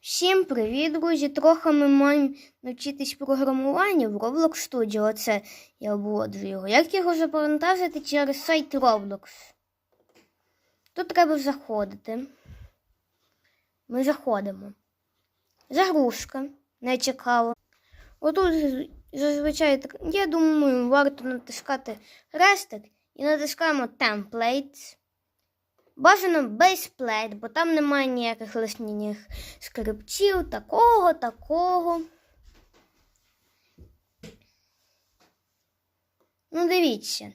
Всім привіт, друзі! Трохи ми маємо навчитись програмуванню в Roblox Studio. Оце я обводжу його. Як його завантажити через сайт Roblox? Тут треба заходити. Ми заходимо. Загрузка. Не цікаво. Отут зазвичай я думаю, варто натискати хрестик і натискаємо Templates. Бажано бейсплейт, бо там немає ніяких лишніх скриптів, такого, такого. Ну, дивіться.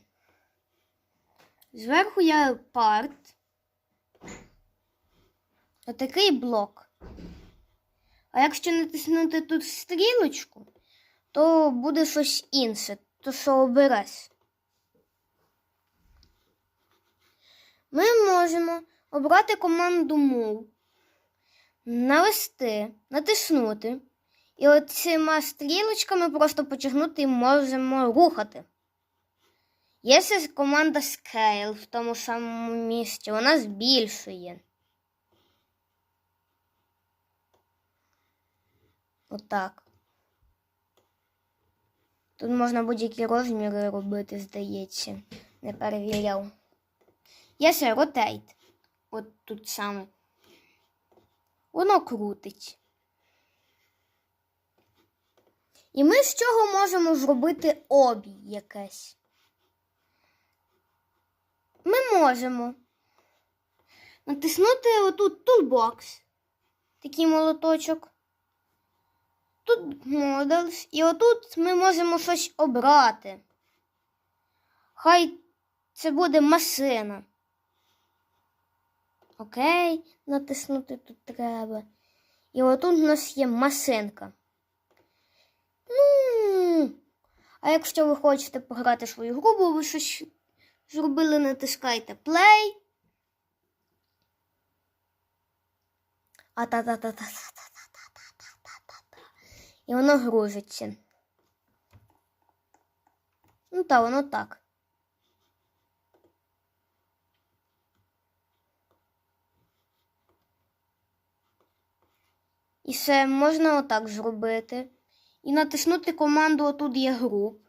Зверху є парт. Отакий блок. А якщо натиснути тут стрілочку, то буде щось інше, то що обереш. Ми можемо обрати команду Move, навести, натиснути. І оціма стрілочками просто потягнути і можемо рухати. Є ще команда Scale в тому самому місці, вона збільшує. Отак. Тут можна будь-які розміри робити, здається. Не перевіряв. Є ще ротейт. От тут саме. Воно крутить. І ми з цього можемо зробити обій якесь. Ми можемо натиснути отут Toolbox, такий молоточок. Тут Models, і отут ми можемо щось обрати. Хай це буде машина. Окей, натиснути тут треба. І отут у нас є машинка. Ну, а якщо ви хочете пограти свою гру, бо ви щось зробили, натискайте play. А та та та та та та та та та та І воно грузиться. Ну та воно так. І все можна отак зробити. І натиснути команду отут є груп.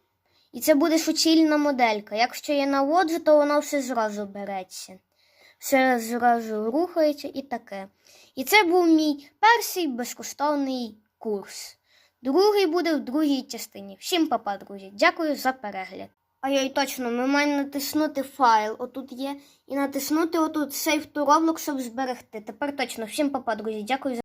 І це буде суцільна моделька. Якщо я наводжу, то вона все зразу береться. Все зразу рухається і таке. І це був мій перший безкоштовний курс. Другий буде в другій частині. Всім папа, друзі. Дякую за перегляд. А я й точно, ми маємо натиснути файл, отут є, і натиснути отут Save to Roblox, щоб зберегти. Тепер точно, всім папа, друзі. Дякую за